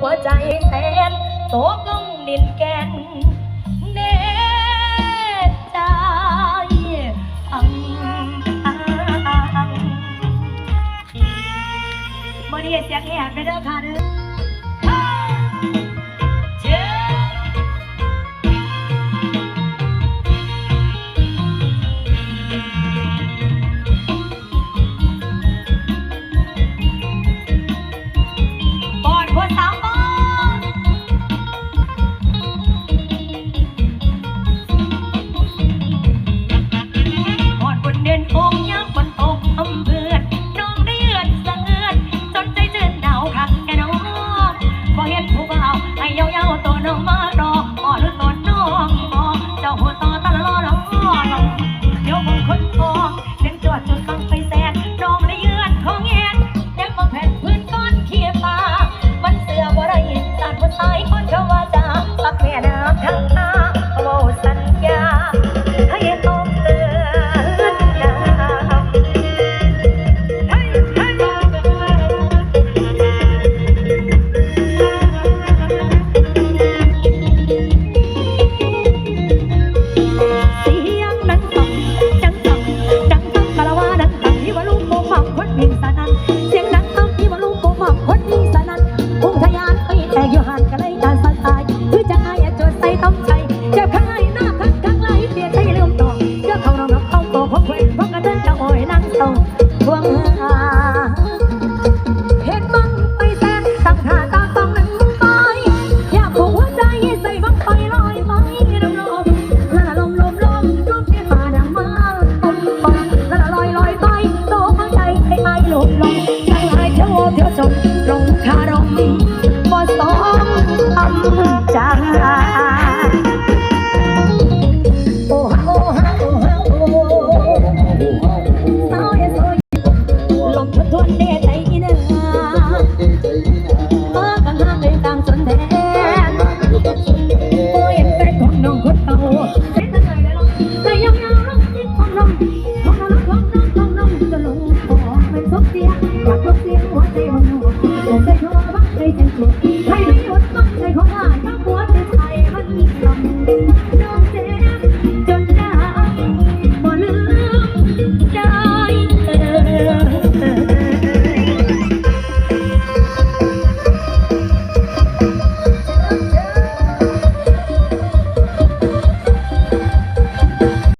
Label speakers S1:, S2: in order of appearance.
S1: หัวใจแสนโตกึ่งดินแกนเนใจอังอังบ่ได้เสียงแหบไปเด้อค่ะเด้อ เห็นผู้บ่าวให้เยาเยาตัวน้องมาดอ ควงมืหาเห็นบังไปแซ่ตั้งหาตาตองนั้นมึงไปอยากผัวใจใส่บังไปลอยไปลมลมละละลมลมลมลมที่มาดงมาปมปมละละลอยลอยไปโตหัวใจให้ไอ้ลมลมใจหายเที่ยวเที่ยว น้องน้อง